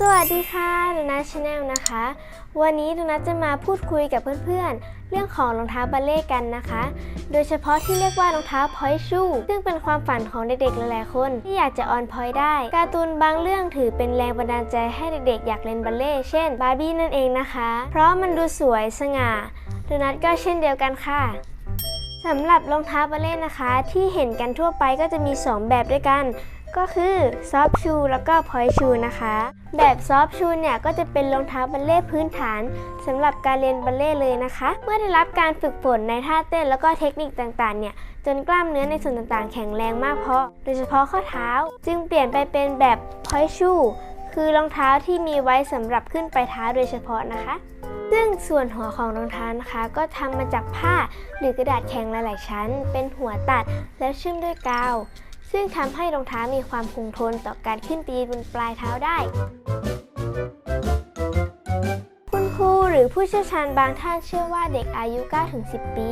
สวัสดีค่ะโดนัทชาแนลนะคะ วันนี้โดนัทจะมาพูดคุยกับเพื่อนๆ เรื่องของรองเท้าบัลเล่ต์กันนะคะ โดยเฉพาะที่เรียกว่ารองเท้าพอยชูซึ่งเป็นความฝันของเด็กๆ หลายๆ คน ที่อยากจะออนพอยได้ การ์ตูนบางเรื่องถือเป็นแรงบันดาลใจให้เด็กๆ อยากเล่นบัลเล่ต์เช่นบาร์บี้นั่นเองนะคะ เพราะมันดูสวยสง่าโดนัทก็เช่นเดียวกันค่ะสำหรับรองเท้าบัลเล่ต์นะคะ ที่เห็นกันทั่วไปก็จะมี 2 แบบด้วยกัน ก็คือซอฟชูแล้วก็พอยชูนะคะ แบบซอฟชูเนี่ยก็จะเป็นรองเท้าบัลเล่พื้นฐานสำหรับการเรียนบัลเล่เลยนะคะ เมื่อได้รับการฝึกฝนในท่าเต้นแล้วก็เทคนิคต่างๆเนี่ยจนกล้ามเนื้อในส่วนต่างๆ แข็งแรงมากพอโดยเฉพาะข้อเท้า จึงเปลี่ยนไปเป็นแบบพอยชูคือรองเท้าที่มีไว้สำหรับขึ้นไปเท้าโดยเฉพาะนะคะ ซึ่งส่วนหัวของรองเท้านะคะ ก็ทำมาจากผ้าหรือกระดาษแข็งหลาย ๆ ชั้น เป็นหัวตัดแล้วเชื่อมด้วยกาว ซึ่งทำให้รองเท้ามีความคงทนต่อการขึ้นตีนบนปลายเท้าได้ คุณครูหรือผู้เชี่ยวชาญบางท่านเชื่อว่าเด็กอายุ 9-10 ปี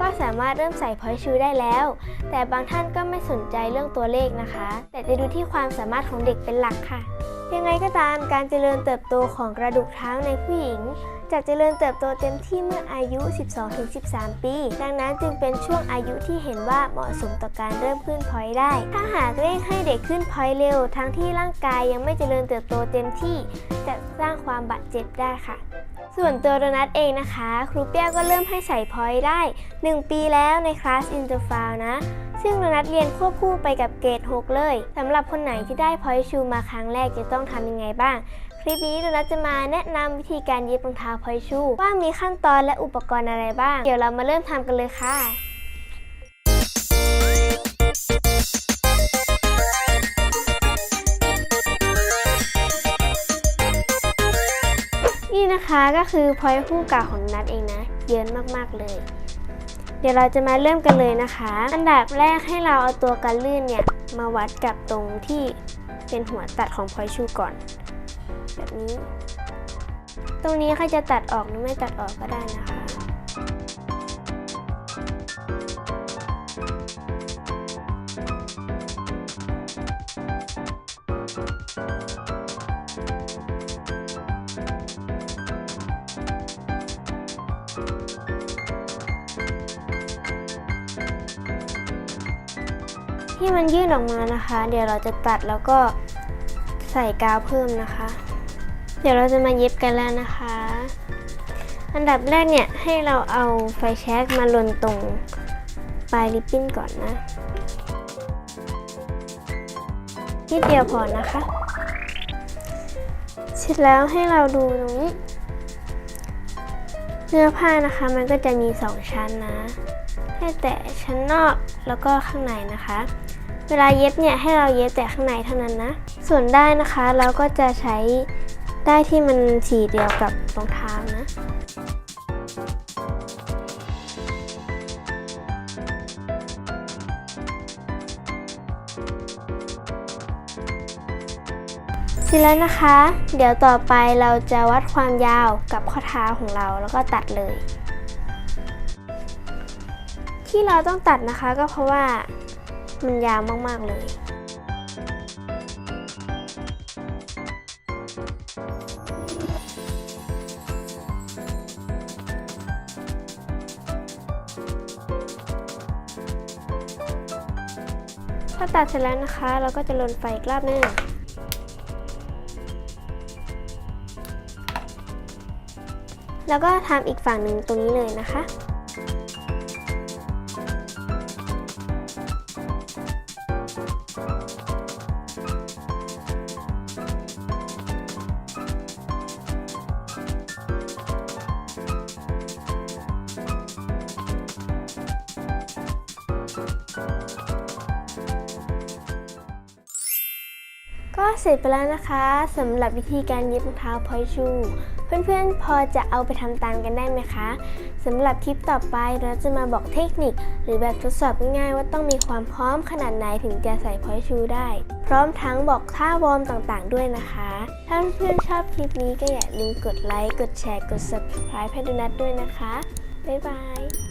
ก็สามารถเริ่มใส่พอยชูได้แล้ว แต่บางท่านก็ไม่สนใจเรื่องตัวเลขนะคะ แต่จะดูที่ความสามารถของเด็กเป็นหลักค่ะ ยังไงก็ตามการเจริญเติบโตของกระดูกเท้าในผู้หญิงจะเจริญเติบโตเต็มที่เมื่ออายุ 12-13 ปี ดังนั้นจึงเป็นช่วงอายุที่เห็นว่าเหมาะสมต่อการเริ่มขึ้นพอยได้ ถ้าหากเร่งให้เด็กขึ้นพอยเร็ว ทั้งที่ร่างกายยังไม่เจริญเติบโตเต็มที่ จะสร้างความบาดเจ็บได้ค่ะ ส่วนตัวโดนัทเองนะคะ ครูเปียก็เริ่มให้ใส่พอยต์ได้ 1 ปีแล้วในคลาสอินเตอร์ฟาวนะ ซึ่งโดนัทเรียนควบคู่ไปกับเกรด 6 เลยสำหรับคนไหนที่ได้พอยต์ชูมาครั้งแรกจะต้องทำยังไงบ้าง คลิปนี้โดนัทจะมาแนะนำวิธีการเย็บรองเท้าพอยต์ชู ว่ามีขั้นตอนและอุปกรณ์อะไรบ้าง เดี๋ยวเรามาเริ่มทำกันเลยค่ะ คะก็คือพอยต์คู่เก่าของนัดเองนะ เยอะมากๆเลย เดี๋ยวเราจะมาเริ่มกันเลยนะคะ อันดับแรกให้เราเอาตัวกันลื่นเนี่ย มาวัดกับตรงที่เป็นหัวตัดของพอยต์ชูก่อน แบบนี้ ตรงนี้ใครจะตัดออกหรือไม่ตัดออกก็ได้นะคะ ที่มันยื่นออกมานะคะ เดี๋ยวเราจะตัดแล้วก็ใส่กาวเพิ่มนะคะ เดี๋ยวเราจะมาเย็บกันแล้วนะคะ อันดับแรกเนี่ยให้เราเอาไฟแช็กมาลนตรงปลายริบบิ้นก่อนนะนิดเดียวพอนะคะเสร็จแล้วให้เราดูตรงนี้เนื้อผ้านะคะมันก็จะมีสองชั้นนะ ให้แตะชั้นนอกแล้วก็ข้างในนะคะ เวลาเย็บเนี่ยให้เราเย็บแต่ข้างในเท่านั้นนะ ส่วนได้นะคะเราก็จะใช้ได้ที่มันสีเดียวกับรองเท้านะเสร็จแล้วนะคะ เดี๋ยวต่อไปเราจะวัดความยาวกับข้อเท้าของเราแล้วก็ตัดเลย ที่เราต้องตัดนะคะก็เพราะว่า มันยาวมาก ๆ เลยถ้าตัดเสร็จแล้วนะคะ เราก็จะลนไฟกรอบหนึงแล้วก็ทำอีกฝั่งหนึ่งตรงนี้เลยนะคะ ก็เสร็จไปแล้วนะคะสำหรับวิธีการเย็บรองเท้าพอยชู เพื่อนๆพอจะเอาไปทำตามกันได้ไหมคะสำหรับคลิปต่อไปเราจะมาบอกเทคนิค หรือแบบทดสอบง่ายๆว่าต้องมีความพร้อมขนาดไหนถึงจะใส่พอยชูได้ พร้อมทั้งบอกท่าวอร์มต่างๆ ด้วยนะคะ ถ้าเพื่อนๆชอบคลิปนี้ก็อย่าลืมกดไลค์กดแชร์กด subscribe ให้ดูนัดด้วยนะคะบ๊ายบาย